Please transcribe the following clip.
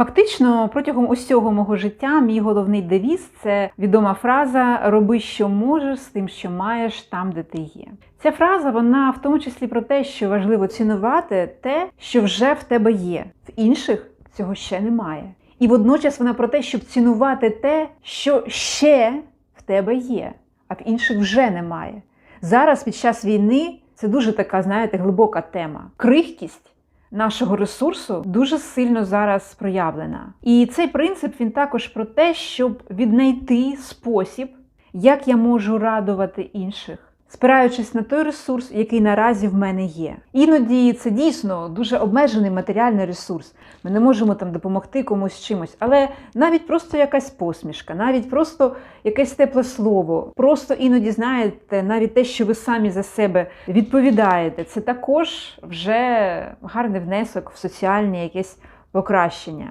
Фактично, протягом усього мого життя мій головний девіз це відома фраза Роби, що можеш з тим, що маєш там, де ти є. Ця фраза, вона в тому числі про те, що важливо цінувати те, що вже в тебе є. В інших цього ще немає. І водночас вона про те, щоб цінувати те, що ще в тебе є, а в інших вже немає. Зараз під час війни це дуже така, знаєте, глибока тема. Крихкість нашого ресурсу дуже сильно зараз проявлена. І цей принцип він також про те, щоб віднайти спосіб, як я можу радувати інших. Спираючись на той ресурс, який наразі в мене є. Іноді це дійсно дуже обмежений матеріальний ресурс. Ми не можемо там допомогти комусь чимось, але навіть просто якась посмішка, навіть просто якесь тепле слово, просто іноді знаєте, навіть те, що ви самі за себе відповідаєте, це також вже гарний внесок в соціальне якесь покращення.